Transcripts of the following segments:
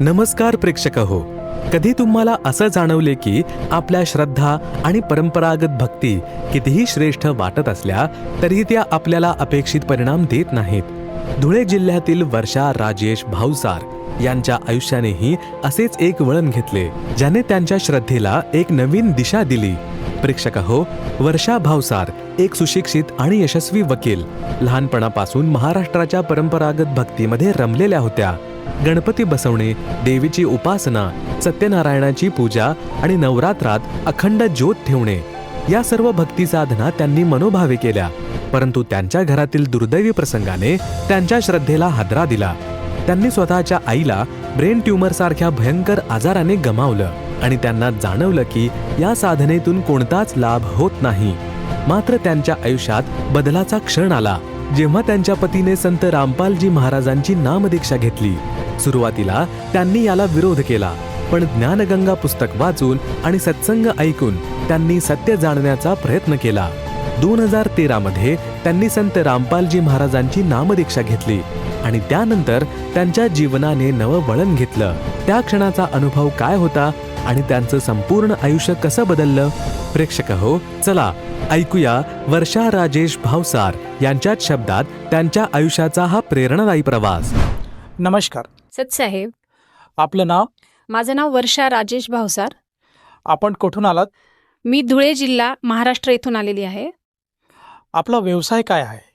नमस्कार प्रेक्षक हो. कधी तुम्हाला असं जाणवले की आपल्या श्रद्धा आणि परंपरागत भक्ती कितीही श्रेष्ठ वाटत असल्या तरीही त्या आपल्याला अपेक्षित परिणाम देत नाहीत? धुळे जिल्ह्यातील वर्षा राजेश भाऊसार यांच्या आयुष्यानेही असेच एक वळण घेतले ज्याने त्यांच्या श्रद्धेला एक नवीन दिशा दिली. प्रेक्षक हो वर्षा भावसार एक सुशिक्षित आणि यशस्वी वकील लहानपणापासून महाराष्ट्राच्या परंपरागत भक्तीमध्ये रमलेल्या होत्या. गणपती बसवणे देवीची उपासना सत्यनारायणाची पूजा आणि नवरात्रात अखंड ज्योत ठेवणे या सर्व भक्ती साधना त्यांनी मनोभावे केल्या. परंतु त्यांच्या घरातील दुर्दैवी प्रसंगाने त्यांच्या श्रद्धेला हादरा दिला. त्यांनी स्वतःच्या आईला ब्रेन ट्यूमर सारख्या भयंकर आजाराने गमावलं आणि त्यांना जाणवलं की या साधनेतून कोणताच लाभ होत नाही. मात्र त्यांच्या आयुष्यात बदलाचा क्षण आला. जेव्हा त्यांच्या पतीने संत रामपालजी महाराजांची नामदीक्षा घेतली. सुरुवातीला त्यांनी याला विरोध केला पण ज्ञानगंगा पुस्तक वाचून आणि सत्संग ऐकून त्यांनी सत्य जाणण्याचा प्रयत्न केला. दोन हजार तेरा मध्ये त्यांनी संत रामपालजी महाराजांची नामदीक्षा घेतली आणि त्यानंतर त्यांच्या जीवनाने नवं वळण घेतलं. त्या क्षणाचा अनुभव काय होता? आणि त्यांचं संपूर्ण आयुष्य कसं बदललं? प्रेक्षक हो चला ऐकूया वर्षा राजेश भावसार यांच्याच शब्दात त्यांच्या आयुष्याचा हा प्रेरणादायी प्रवास. नमस्कार. सतसाहेब. आपलं नाव? माझं नाव वर्षा राजेश भावसार. आपण कुठून आलात? मी धुळे जिल्हा महाराष्ट्र येथून आलेली आहे. आपला व्यवसाय काय आहे?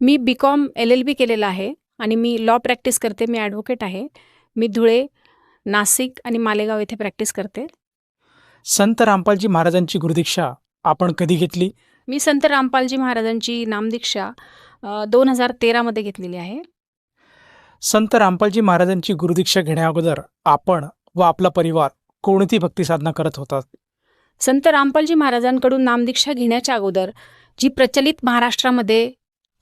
मी B Com L L B केलेलं आहे आणि मी लॉ प्रॅक्टिस करते मी ॲडव्होकेट आहे. मी धुळे नाशिक आणि मालेगाव येथे प्रॅक्टिस करते. संत रामपालजी महाराजांची गुरुदीक्षा आपण कधी घेतली? मी संत रामपालजी महाराजांची नामदीक्षा दोन हजार तेरामध्ये घेतलेली आहे. संत रामपालजी महाराजांची गुरुदीक्षा घेण्याअगोदर आपण व आपला परिवार कोणती भक्ती साधना करत होतात संत रामपालजी महाराजांकडून नामदीक्षा घेण्याच्या अगोदर जी प्रचलित महाराष्ट्रामध्ये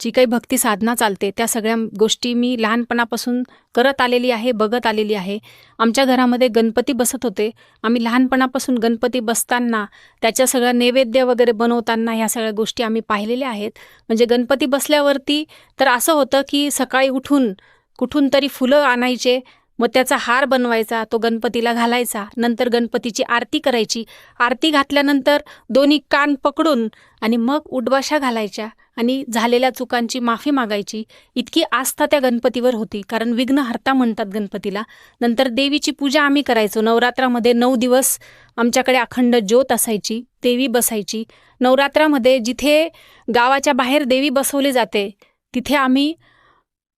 जी काही भक्ती साधना चालते त्या सगळ्या गोष्टी मी लहानपणापासून करत आलेली आहे बघत आलेली आहे. आमच्या घरामध्ये गणपती बसत होते. आम्ही लहानपणापासून गणपती बसताना त्याच्या सगळ्या नैवेद्य वगैरे बनवताना ह्या सगळ्या गोष्टी आम्ही पाहिलेल्या आहेत. म्हणजे गणपती बसल्यावरती तर असं होतं की सकाळी उठून कुठून तरी फुलं आणायचे मग त्याचा हार बनवायचा तो गणपतीला घालायचा नंतर गणपतीची आरती करायची. आरती घातल्यानंतर दोन्ही कान पकडून आणि मग उडबाशा घालायच्या आणि झालेल्या चुकांची माफी मागायची. इतकी आस्था त्या गणपतीवर होती कारण विघ्नहर्ता म्हणतात गणपतीला. नंतर देवीची पूजा आम्ही करायचो. नवरात्रामध्ये नऊ दिवस आमच्याकडे अखंड ज्योत असायची देवी बसायची. नवरात्रामध्ये जिथे गावाच्या बाहेर देवी बसवली जाते तिथे आम्ही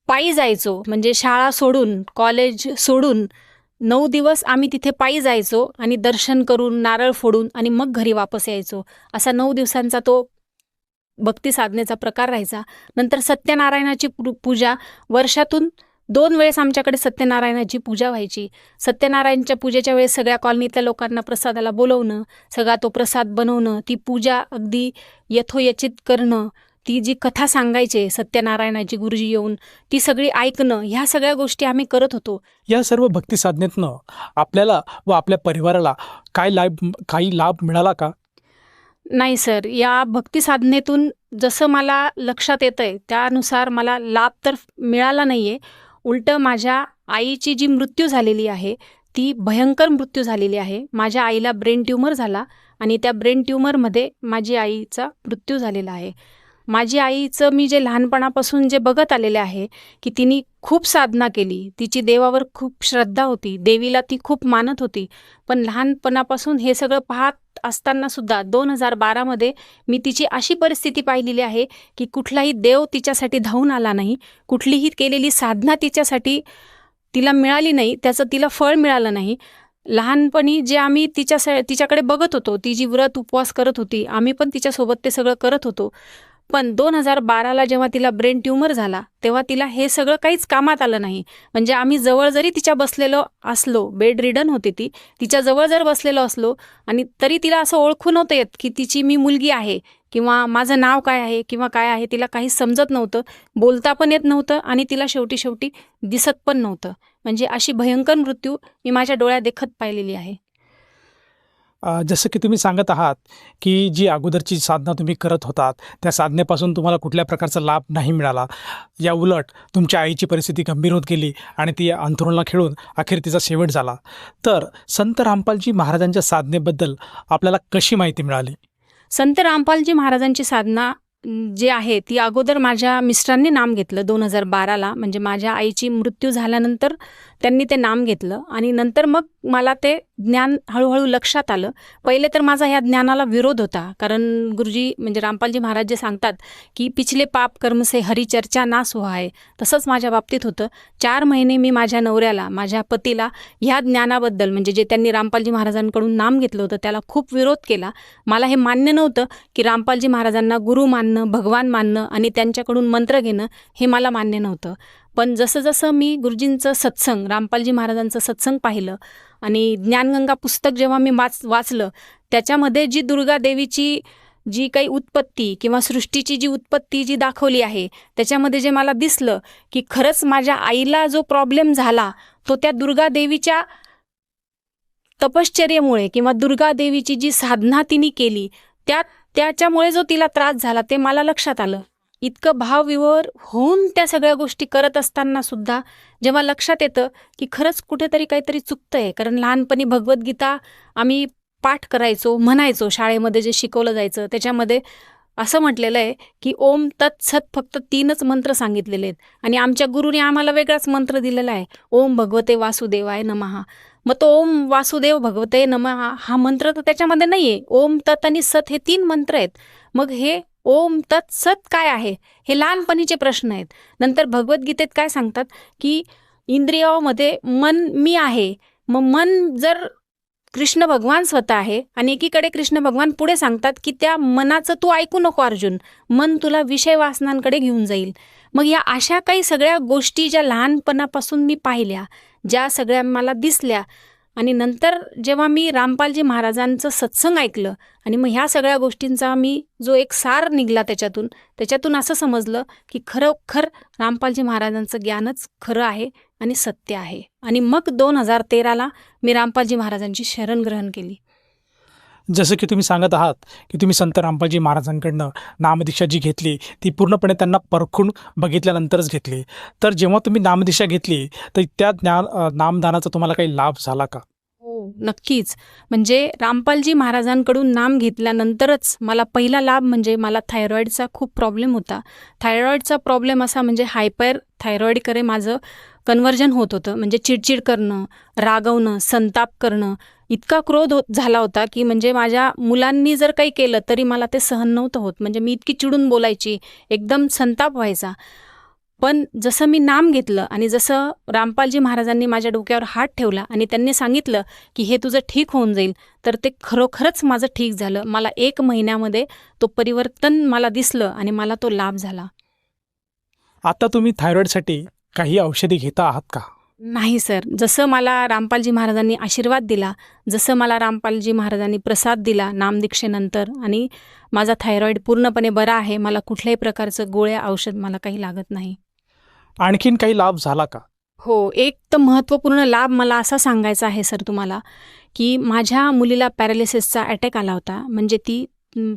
पायी जायचो. म्हणजे शाळा सोडून कॉलेज सोडून नऊ दिवस आम्ही तिथे पायी जायचो आणि दर्शन करून नारळ फोडून आणि मग घरी वापस यायचो. असा नऊ दिवसांचा तो भक्ती साधनेचा प्रकार राहायचा. नंतर सत्यनारायणाची पूजा. वर्षातून दोन वेळेस आमच्याकडे सत्यनारायणाची पूजा व्हायची. सत्यनारायणच्या पूजेच्या वेळेस सगळ्या कॉलनीतल्या लोकांना प्रसादाला बोलवणं सगळा तो प्रसाद बनवणं ती पूजा अगदी यथोयचित करणं ती जी कथा सांगायचे सत्यनारायणाची गुरुजी येऊन ती सगळी ऐकणं ह्या सगळ्या गोष्टी आम्ही करत होतो. या सर्व भक्ती साधनेतनं आपल्याला व आपल्या परिवाराला काय लाभ काही लाभ मिळाला का? नाही सर. या भक्ती साधनेतून जसं मला लक्षात येतं आहे त्यानुसार मला लाभ तर मिळाला नाही आहे उलटं माझ्या आईची जी मृत्यू झालेली आहे ती भयंकर मृत्यू झालेली आहे. माझ्या आईला ब्रेन ट्यूमर झाला आणि त्या ब्रेन ट्यूमरमध्ये माझी आईचा मृत्यू झालेला आहे. माझी आईचं मी जे लहानपणापासून जे बघत आलेले आहे की तिने खूप साधना केली. तिची देवावर खूप श्रद्धा होती. देवीला ती खूप मानत होती. पण लहानपणापासून हे सगळं पाहत असताना सुद्धा दोन हजार बारामध्ये मी तिची अशी परिस्थिती पाहिलेली आहे की कुठलाही देव तिच्यासाठी धावून आला नाही. कुठलीही केलेली साधना तिच्यासाठी तिला मिळाली नाही. त्याचं तिला फळ मिळालं नाही. लहानपणी जे आम्ही तिच्या तिच्याकडे बघत होतो ती जी व्रत उपवास करत होती आम्ही पण तिच्यासोबत ते सगळं करत होतो. पण दोन हजार बाराला जेव्हा तिला ब्रेन ट्यूमर झाला तेव्हा तिला हे सगळं काहीच कामात आलं नाही. म्हणजे आम्ही जवळ जरी तिच्या बसलेलो असलो बेड रिडन होती ती तिच्या जवळ जर बसलेलो असलो आणि तरी तिला असं ओळखू नव्हतं येत की तिची मी मुलगी आहे किंवा माझं नाव काय आहे किंवा काय आहे तिला काही समजत नव्हतं बोलता पण येत नव्हतं आणि तिला शेवटी शेवटी दिसत पण नव्हतं. म्हणजे अशी भयंकर मृत्यू मी माझ्या डोळ्या देखत पाहिलेली आहे. जसं की तुम्ही सांगत आहात की जी अगोदरची साधना तुम्ही करत होतात त्या साधनेपासून तुम्हाला कुठल्या प्रकारचा लाभ नाही मिळाला. या उलट तुमच्या आईची परिस्थिती गंभीर होत गेली आणि ती अंथरुणाला खेळून अखेर तिचा शेवट झाला. तर संत रामपालजी महाराजांच्या साधनेबद्दल आपल्याला कशी माहिती मिळाली? संत रामपालजी महाराजांची साधना जे जी आहे ती अगोदर माझ्या मिस्टरांनी नाम घेतलं दोन हजार बाराला. म्हणजे माझ्या आईची मृत्यू झाल्यानंतर त्यांनी ते नाम घेतलं आणि नंतर मग मला ते ज्ञान हळूहळू लक्षात आलं. पहिले तर माझा ह्या ज्ञानाला विरोध होता. कारण गुरुजी म्हणजे रामपालजी महाराज जे सांगतात की पिछले पाप कर्म से हरिचर्चा नास हो आहे तसंच माझ्या बाबतीत होतं. चार महिने मी माझ्या नवऱ्याला माझ्या पतीला ह्या ज्ञानाबद्दल म्हणजे जे त्यांनी रामपालजी महाराजांकडून नाम घेतलं होतं त्याला खूप विरोध केला. मला हे मान्य नव्हतं की रामपालजी महाराजांना गुरु मानणं भगवान मानणं आणि त्यांच्याकडून मंत्र घेणं हे मला मान्य नव्हतं. पण जसं जसं मी गुरुजींचं सत्संग रामपालजी महाराजांचं सत्संग पाहिलं आणि ज्ञानगंगा पुस्तक जेव्हा मी वाच वाचलं त्याच्यामध्ये जी दुर्गा देवीची जी काही उत्पत्ती किंवा सृष्टीची जी उत्पत्ती जी दाखवली आहे त्याच्यामध्ये जे मला दिसलं की खरंच माझ्या आईला जो प्रॉब्लेम झाला तो त्या दुर्गा देवीच्या तपश्चर्येमुळे किंवा दुर्गा देवीची जी साधना तिने केली त्या त्याच्यामुळे जो तिला त्रास झाला ते मला लक्षात आलं. इतकं भावविवर होऊन त्या सगळ्या गोष्टी करत असताना सुद्धा जेव्हा लक्षात येतं की खरंच कुठेतरी काहीतरी चुकतंय कारण लहानपणी भगवद्गीता आम्ही पाठ करायचो म्हणायचो शाळेमध्ये जे शिकवलं जायचं त्याच्यामध्ये असं म्हटलेलं आहे की ओम तत्सत फक्त तीनच मंत्र सांगितलेले आहेत आणि आमच्या गुरुने आम्हाला वेगळाच मंत्र दिलेला आहे ओम भगवते वासुदेवाय नमहा. मग तो ओम वासुदेव भगवते नमहा हा मंत्र तर त्याच्यामध्ये नाही आहे ओम तत् आणि सत हे तीन मंत्र आहेत. मग हे ओम तत् सत काय आहे? हे लहानपणीचे प्रश्न आहेत. नंतर भगवद्गीतेत काय सांगतात? की इंद्रियामध्ये मन मी आहे. मग मन जर कृष्ण भगवान स्वतः आहे आणि एकीकडे कृष्ण भगवान पुढे सांगतात की त्या मनाचं तू ऐकू नको अर्जुन. मन तुला विषय वासनांकडे घेऊन जाईल. मग या अशा काही सगळ्या गोष्टी ज्या लहानपणापासून मी पाहिल्या ज्या सगळ्या मला दिसल्या आणि नंतर जेव्हा मी रामपालजी महाराजांचं सत्संग ऐकलं आणि मग ह्या सगळ्या गोष्टींचा मी जो एक सार निघला त्याच्यातून त्याच्यातून असं समजलं की खरोखर रामपालजी महाराजांचं ज्ञानच खरं आहे आणि सत्य आहे. आणि मग दोन हजार तेराला मी रामपालजी महाराजांची शरण ग्रहण केली. जसं की तुम्ही सांगत आहात की तुम्ही संत रामपालजी महाराजांकडनं नामदीक्षा जी घेतली ती पूर्णपणे त्यांना परखून बघितल्यानंतरच घेतली. तर जेव्हा तुम्ही नामदीक्षा घेतली तर त्या ज्ञान नामदानाचा तुम्हाला काही लाभ झाला का? हो नक्कीच. म्हणजे रामपालजी महाराजांकडून नाम घेतल्यानंतरच मला पहिला लाभ म्हणजे मला थायरॉईडचा खूप प्रॉब्लेम होता. थायरॉईडचा प्रॉब्लेम असा म्हणजे हायपर थायरॉईडकडे माझं कन्वर्जन होत होतं. म्हणजे चिडचिड करणं रागवणं संताप करणं इतका क्रोध होत झाला होता की म्हणजे माझ्या मुलांनी जर काही केलं तरी मला ते सहन नव्हतं होत. म्हणजे मी इतकी चिडून बोलायची एकदम संताप व्हायचा. पण जसं मी नाम घेतलं आणि जसं रामपालजी महाराजांनी माझ्या डोक्यावर हात ठेवला आणि त्यांनी सांगितलं की हे तुझं ठीक होऊन जाईल तर ते खरोखरच माझं ठीक झालं. मला एक महिन्यामध्ये तो परिवर्तन मला दिसलं आणि मला तो लाभ झाला. आता तुम्ही थायरॉईडसाठी काही औषधी घेता आहात का? नाही सर. जसं मला रामपालजी महाराजांनी आशीर्वाद दिला जसं मला रामपालजी महाराजांनी प्रसाद दिला नामदीक्षेनंतर आणि माझा थायरॉईड पूर्णपणे बरा आहे मला कुठल्याही प्रकारचं गोळ्या औषध मला काही लागत नाही. आणखीन काही लाभ झाला का? हो एक तर महत्त्वपूर्ण लाभ मला असा सांगायचा आहे सर तुम्हाला की माझ्या मुलीला पॅरालिसिसचा अटॅक आला होता. म्हणजे ती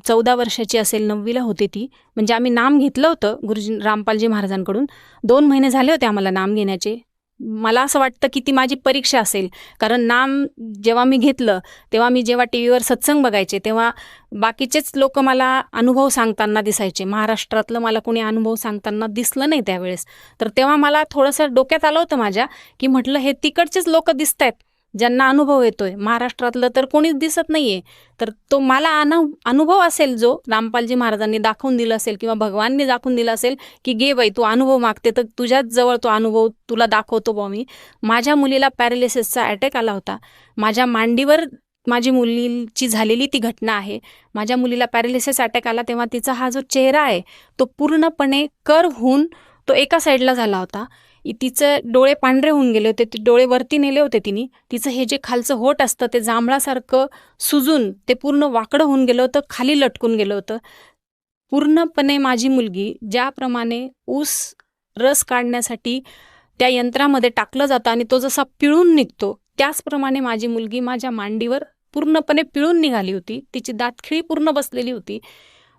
चौदा वर्षाची असेल नववीला होती ती. म्हणजे आम्ही नाम घेतलं होतं गुरुजी रामपालजी महाराजांकडून. दोन महिने झाले होते आम्हाला नाम घेण्याचे. मला असं वाटतं की ती माझी परीक्षा असेल. कारण नाम जेव्हा मी घेतलं तेव्हा मी जेव्हा टी व्हीवर सत्संग बघायचे तेव्हा बाकीचेच लोक मला अनुभव सांगताना दिसायचे. महाराष्ट्रातलं मला कोणी अनुभव सांगताना दिसलं नाही त्यावेळेस. तर तेव्हा मला थोडंसं डोक्यात आलं होतं माझ्या की म्हटलं हे तिकडचेच लोक दिसत आहेत ज्यांना अनुभव येतोय. महाराष्ट्रातलं तर कोणीच दिसत नाहीये. तर तो मला अनु अनुभव असेल जो रामपालजी महाराजांनी दाखवून दिला असेल किंवा भगवानने दाखवून दिला असेल की गे बाई तू अनुभव मागते तर तुझ्याच जवळ तो अनुभव तुला दाखवतो बा मी. माझ्या मुलीला पॅरालिसिसचा अटॅक आला होता. माझ्या मांडीवर माझी मुलीची झालेली ती घटना आहे. माझ्या मुलीला पॅरालिसिस अटॅक आला तेव्हा तिचा हा जो चेहरा आहे तो पूर्णपणे कर होऊन तो एका साईडला झाला होता. तिचं डोळे पांढरे होऊन गेले होते. ते डोळे वरती नेले होते तिने. तिचं हे जे खालचं होट असतं ते जांभळासारखं सुजून ते पूर्ण वाकडं होऊन गेलं होतं खाली लटकून गेलं होतं. पूर्णपणे माझी मुलगी ज्याप्रमाणे ऊस रस काढण्यासाठी त्या यंत्रामध्ये टाकलं जातं आणि तो जसा पिळून निघतो त्याचप्रमाणे माझी मुलगी माझ्या मांडीवर पूर्णपणे पिळून निघाली होती. तिची दातखिळी पूर्ण बसलेली होती.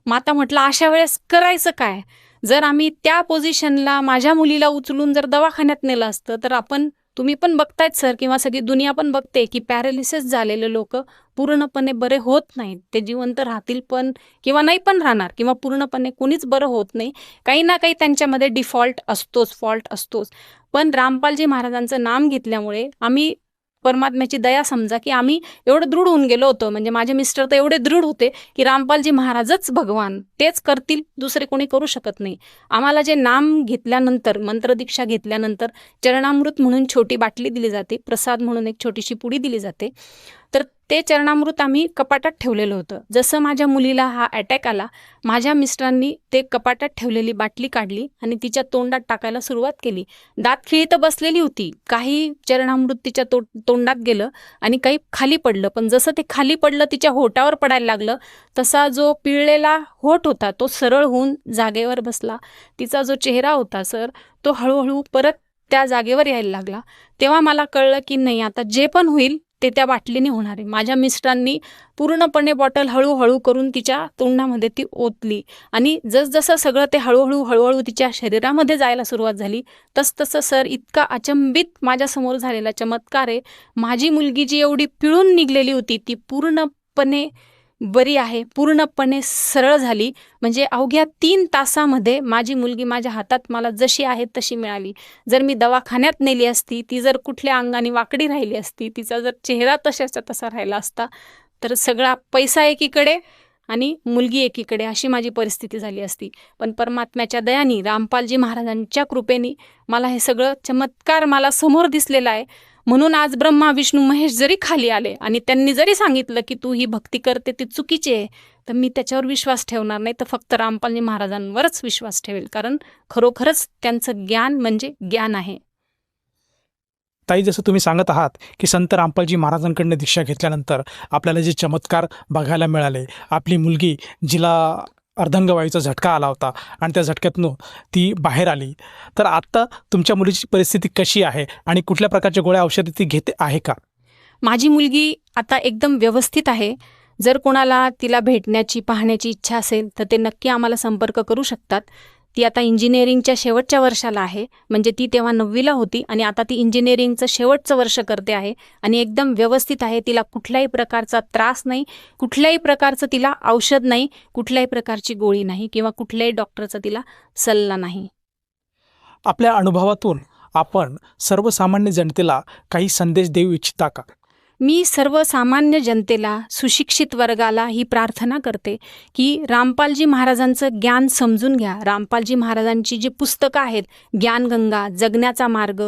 माता म्हटलं अशा वेळेस करायचं काय? जर आम्ही त्या पोझिशनला माझ्या मुलीला उचलून जर दवाखान्यात नेलं असतं तर आपण तुम्ही पण बघतायत सर किंवा सगळी दुनिया पण बघते की पॅरालिसिस झालेले लोक पूर्णपणे बरे होत नाहीत. ते जिवंत राहतील पण किंवा नाही पण राहणार किंवा पूर्णपणे कोणीच बरं होत नाही. काही ना काही त्यांच्यामध्ये डिफॉल्ट असतोच फॉल्ट असतोच. पण रामपालजी महाराजांचं नाम घेतल्यामुळे आम्ही परमात्म्याची दया समजा की आम्ही एवढं दृढ होऊन गेलो होतो. म्हणजे माझे मिस्टर तर एवढे दृढ होते की रामपालजी महाराजच भगवान. तेच करतील दुसरे कोणी करू शकत नाही. आम्हाला जे नाम घेतल्यानंतर मंत्रदीक्षा घेतल्यानंतर चरणामृत म्हणून छोटी बाटली दिली जाते प्रसाद म्हणून एक छोटीशी पुडी दिली जाते. तर ते चरणामृत आम्ही कपाटात ठेवलेलं होतं. जसं माझ्या मुलीला हा अटॅक आला माझ्या मिस्टरांनी ते कपाटात ठेवलेली बाटली काढली आणि तिच्या तोंडात टाकायला सुरुवात केली. दातखिळी तर बसलेली होती. काही चरणामृत तिच्या तो तोंडात गेलं आणि काही खाली पडलं. पण जसं ते खाली पडलं तिच्या होटावर पडायला लागलं तसा जो पिळलेला होठ होता तो सरळ होऊन जागेवर बसला. तिचा जो चेहरा होता सर तो हळूहळू परत त्या जागेवर यायला लागला. तेव्हा मला कळलं की नाही आता जे पण होईल ते त्या बाटलीने होणार आहे. माझ्या मिस्टरांनी पूर्णपणे बॉटल हळूहळू करून तिच्या तोंडामध्ये ती ओतली. आणि जसजसं सगळं ते हळूहळू हळूहळू तिच्या शरीरामध्ये जायला सुरुवात झाली तसतसं सर इतका अचंबित माझ्यासमोर झालेला चमत्कार आहे माझी मुलगी जी एवढी पिळून निघलेली होती ती पूर्णपणे बरी आहे पूर्णपणे सरळ झाली. म्हणजे अवघ्या तीन तासामध्ये माझी मुलगी माझ्या हातात मला जशी आहे तशी मिळाली. जर मी दवाखान्यात नेली असती ती जर कुठल्या अंगाने वाकडी राहिली असती तिचा जर चेहरा तशाचा तसा राहिला असता तर सगळा पैसा एकीकडे आणि मुलगी एकीकडे अशी माझी परिस्थिती झाली असती. पण परमात्म्याच्या दयानी रामपालजी महाराजांच्या कृपेने मला हे सगळं चमत्कार मला समोर दिसलेला आहे. म्हणून आज ब्रह्मा विष्णू महेश जरी खाली आले आणि त्यांनी जरी सांगितलं की तू ही भक्ती करते ती चुकीची आहे तर मी त्याच्यावर विश्वास ठेवणार नाही. तर फक्त रामपालजी महाराजांवरच विश्वास ठेवेल. कारण खरोखरच त्यांचं ज्ञान म्हणजे ज्ञान आहे. ताई जसं तुम्ही सांगत आहात की संत रामपालजी महाराजांकडनं दीक्षा घेतल्यानंतर आपल्याला जे चमत्कार बघायला मिळाले आपली मुलगी जिला अर्धंगवायूचा झटका आला होता आणि त्या झटक्यातून ती बाहेर आली. तर आत्ता तुमच्या मुलीची परिस्थिती कशी आहे आणि कुठल्या प्रकारच्या गोळ्या औषधे ती घेते आहे का? माझी मुलगी आता एकदम व्यवस्थित आहे. जर कोणाला तिला भेटण्याची पाहण्याची इच्छा असेल तर ते नक्की आम्हाला संपर्क करू शकतात. ती आता इंजिनिअरिंगच्या शेवटच्या वर्षाला आहे. म्हणजे ती तेव्हा नववीला होती आणि आता ती इंजिनिअरिंगचं शेवटचं वर्ष करते आहे. आणि एकदम व्यवस्थित आहे. तिला कुठल्याही प्रकारचा त्रास नाही. कुठल्याही प्रकारचं तिला औषध नाही. कुठल्याही प्रकारची गोळी नाही. किंवा कुठल्याही डॉक्टरचा तिला सल्ला नाही. आपल्या अनुभवातून आपण सर्वसामान्य जनतेला काही संदेश देऊ इच्छिता का? मी सर्वसामान्य जनतेला सुशिक्षित वर्गाला ही प्रार्थना करते की रामपालजी महाराजांचं ज्ञान समजून घ्या. रामपालजी महाराजांची जी पुस्तकं आहेत ज्ञानगंगा जगण्याचा मार्ग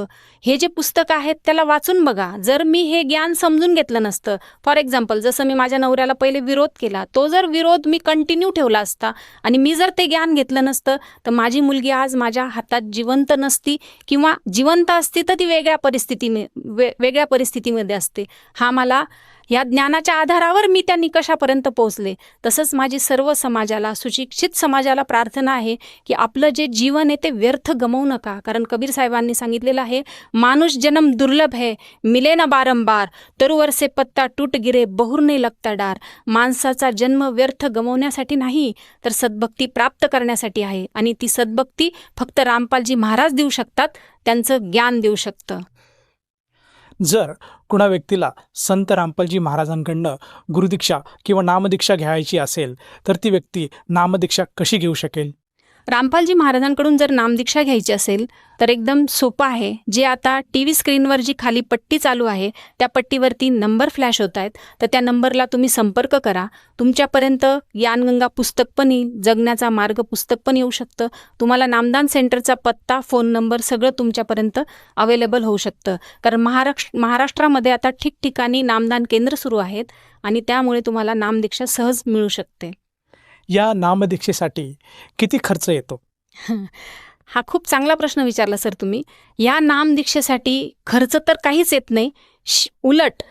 हे जे पुस्तकं आहेत त्याला वाचून बघा. जर मी हे ज्ञान समजून घेतलं नसतं फॉर एक्झाम्पल जसं मी माझ्या नवऱ्याला पहिले विरोध केला तो जर विरोध मी कंटिन्यू ठेवला असता आणि मी जर ते ज्ञान घेतलं नसतं तर माझी मुलगी आज माझ्या हातात जिवंत नसती किंवा जिवंत असती तर ती वेगळ्या परिस्थितीने वे वेगळ्या परिस्थितीमध्ये असते. हा मला या ज्ञानाच्या आधारावर मी त्या निकषापर्यंत पोहोचले. तसंच माझी सर्व समाजाला सुशिक्षित समाजाला प्रार्थना आहे की आपलं जे जीवन आहे ते व्यर्थ गमवू नका. कारण कबीर साहेबांनी सांगितलेलं आहे माणूस जन्म दुर्लभ है मिले ना बारंबार तरुवरसे पत्ता टूट गिरे बहुर नाही लगता डार. माणसाचा जन्म व्यर्थ गमवण्यासाठी नाही तर सद्भक्ती प्राप्त करण्यासाठी आहे. आणि ती सद्भक्ती फक्त रामपालजी महाराज देऊ शकतात त्यांचं ज्ञान देऊ शकतं. जर कुणा व्यक्तीला संत रामपालजी महाराजांकडनं गुरुदीक्षा किंवा नामदीक्षा घ्यायची असेल तर ती व्यक्ती नामदीक्षा कशी घेऊ शकेल? रामपालजी महाराजांकडून जर नामदीक्षा घ्यायची असेल तर एकदम सोपं आहे. जे आता टी व्ही स्क्रीनवर जी खाली पट्टी चालू आहे त्या पट्टीवरती नंबर फ्लॅश होत आहेत. तर त्या नंबरला तुम्ही संपर्क करा. तुमच्यापर्यंत यानगंगा पुस्तक पण येईल जगण्याचा मार्ग पुस्तक पण येऊ शकतं. तुम्हाला नामदान सेंटरचा पत्ता फोन नंबर सगळं तुमच्यापर्यंत अवेलेबल होऊ शकतं. कारण महाराष्ट्र महाराष्ट्रामध्ये आता ठिकठिकाणी नामदान केंद्र सुरू आहेत आणि त्यामुळे तुम्हाला नामदीक्षा सहज मिळू शकते. या नामदीक्षेसाठी किती खर्च येतो? हा खूप चांगला प्रश्न विचारला सर तुम्ही. या नामदीक्षेसाठी खर्च तर काहीच येत नाही. श- उलट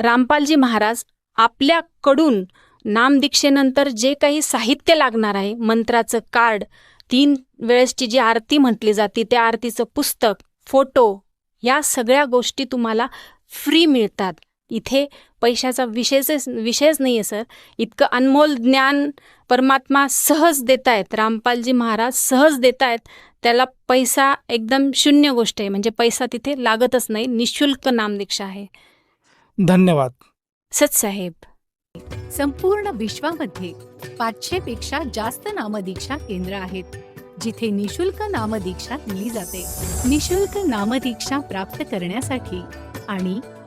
रामपालजी महाराज आपल्याकडून नामदीक्षेनंतर जे काही साहित्य लागणार आहे मंत्राचं कार्ड तीन वेळेसची जी आरती म्हटली जाते त्या आरतीचं पुस्तक फोटो या सगळ्या गोष्टी तुम्हाला फ्री मिळतात. इथे पैशाचा विषयच विषयच नाही आहे सर. इतकं अनमोल ज्ञान परमात्मा सहज देत आहेत रामपालजी महाराज सहज देत आहेत त्याला पैसा एकदम शून्य गोष्ट आहे. म्हणजे पैसा तिथे लागतच नाही. निशुल्क नामदीक्षा आहे. धन्यवाद. सच साहेब. संपूर्ण विश्वामध्ये पाचशे पेक्षा जास्त नामदीक्षा केंद्र आहेत जिथे निशुल्क नामदीक्षा दिली जाते. निशुल्क नामदीक्षा प्राप्त करण्यासाठी आणि